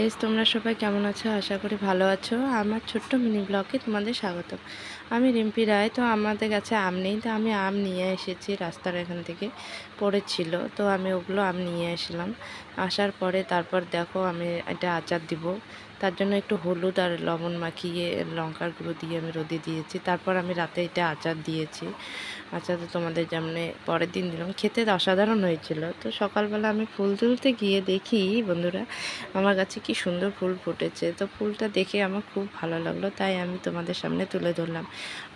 Guys তোমরা সবাই কেমন আছো? আশা করি ভালো আছো। আমার ছোট্ট মিনি ব্লগে তোমাদের স্বাগত আমি রিম্পি রায়, তো আমাদের কাছে আম নেই, তো আমি আম নিয়ে এসেছি রাস্তার এখান থেকে, পড়েছিল, তো আমি ওগুলো আম নিয়ে আসলাম। আসার পরে তারপর দেখো আমি এটা আচার দিব। তার জন্য একটু হলুদ আর লবণ মাখিয়ে লঙ্কার গুঁড়ো দিয়ে আমি রোদে দিয়েছি। তারপর আমি রাতে এটা আচার দিয়েছি। আচার তো তোমাদের যেমনি পরের দিন দিলাম। খেতে অসাধারণ হয়েছিল। তো সকালবেলা আমি ফুল তুলতে গিয়ে দেখি, বন্ধুরা, আমার কাছে কি সুন্দর ফুল ফুটেছে। তো ফুলটা দেখে আমার খুব ভালো লাগল, তাই আমি তোমাদের সামনে তুলে ধরলাম।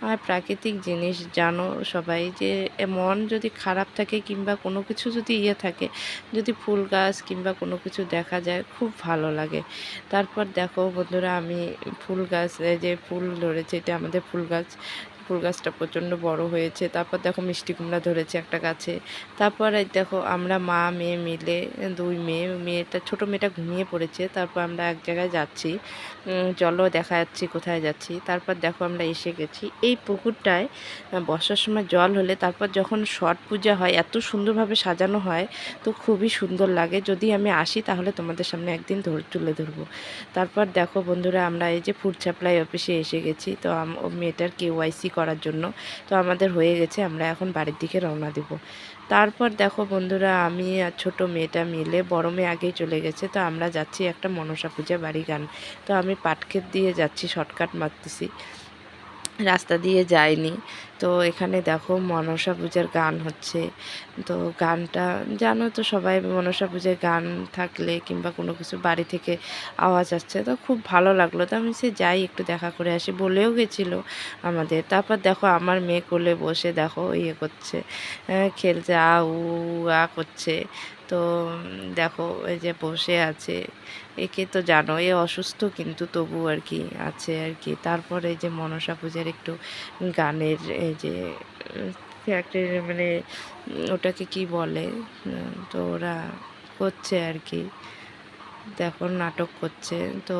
আর প্রাকৃতিক জিনিস জানো সবাই যে মন যদি খারাপ থাকে কিংবা কোনো কিছু যদি ইয়ে থাকে, যদি ফুল গাছ কিংবা কোনো কিছু দেখা যায়, খুব ভালো লাগে। তারপর দেখো বন্ধুরা আমি ফুল গাছ যে ফুল ধরেছে এটা আমাদের ফুল গাছ। ফুল গাছটা প্রচণ্ড বড় হয়েছে। তারপর দেখো মিষ্টি কুমড়া ধরেছে একটা গাছে। তারপর দেখো আমরা মা, মেয়ে মিলে দুই মেয়ে, মেয়েটা, ছোটো মেয়েটা ঘুমিয়ে পড়েছে। তারপর আমরা এক জায়গায় যাচ্ছি। চলো দেখা যাচ্ছি কোথায় যাচ্ছি। তারপর দেখো আমরা এসে গেছি। এই পুকুরটায় বর্ষার সময় জল হলে তারপর যখন ছট পূজা হয়, এত সুন্দরভাবে সাজানো হয়, তো খুবই সুন্দর লাগে। যদি আমি আসি তাহলে তোমাদের সামনে একদিন ধর, তুলে ধরবো। তারপর দেখো বন্ধুরা, আমরা এই যে ফুড সাপ্লাই অফিসে এসে গেছি। তো মেয়েটার কেওয়াইসি করার জন্য। তো আমাদের হয়ে গেছে, আমরা এখন বাড়ির দিকে রওনা দেব। তারপর দেখো বন্ধুরা, আমি আর ছোট মেয়েটা মিলে বড় মেয়ে আগেই চলে গেছে, তো আমরা যাচ্ছি একটা মনসা পূজা বাড়ি গান। তো আমি পাটক্ষেত দিয়ে যাচ্ছি, শর্টকাট মারতেছি। রাস্তা দিয়ে যাইনি তো এখানে দেখো মনসা পূজার গান হচ্ছে। তো গানটা, জানো তো সবাই মনসা পূজায় গান থাকলে কিংবা কোনো কিছু বাড়ি থেকে আওয়াজ আসছে, তো খুব ভালো লাগল। তো আমি সে যাই একটু দেখা করে আসি, বলেও গেছিল আমাদের। তারপর দেখো আমার মেয়ে কোলে বসে দেখো ইয়ে করছে খেলছে আ উ আ, করছে। তো, দেখো, এই যে বসে আছে, একে তো জানো এ অসুস্থ কিন্তু তবু আর কি আছে আর কি। তারপরে যে মনসা পূজার একটু গানের এই যে একটা মানে ওটাকে কি বলে? তো ওরা করছে আর কি। দেখো নাটক করছে। তো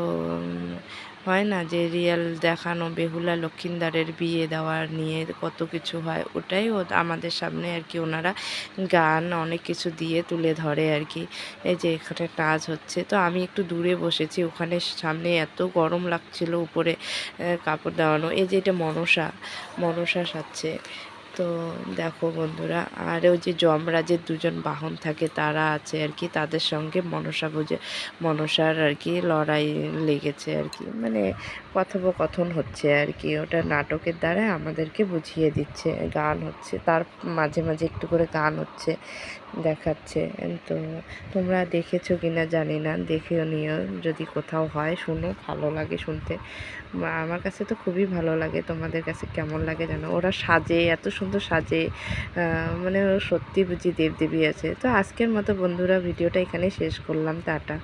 হয় না যে রিয়েল দেখানো বেহুলা লক্ষিন্দারের বিয়ে দেওয়ার নিয়ে কত কিছু হয়, ওটাই ও আমাদের সামনে আর কি ওনারা গান অনেক কিছু দিয়ে তুলে ধরে আর কি। এই যে এখানে নাচ হচ্ছে। তো আমি একটু দূরে বসেছি, ওখানে সামনে এত গরম লাগছিল উপরে কাপড় দেওয়ানো। এই যে এটা মনসা মনসা সাজছে। তো দেখো বন্ধুরা, আর ওই যে যমরাজের দুজন বাহন থাকে, তারা আছে আর কি, তাদের সঙ্গে মনসা বুঝে, মনসার আর কি লড়াই লেগেছে আর কি মানে কথোপকথন হচ্ছে আর কি, ওটা নাটকের দ্বারা আমাদেরকে বুঝিয়ে দিচ্ছে, গান হচ্ছে, তার মাঝে মাঝে একটু করে গান হচ্ছে, দেখাচ্ছে, তো তোমরা দেখেছ কি না জানি না, দেখেও নিও, যদি কোথাও হয় শুনো, ভালো লাগে শুনতে, আমার কাছে তো খুবই ভালো লাগে, তোমাদের কাছে কেমন লাগে জানো, ওরা সাজে, এত সুন্দর সাজে মানে সত্যি বুঝি দেবদেবী আছে। তো আজকের মতো বন্ধুরা, ভিডিওটা এখানে শেষ করলাম। টাটা।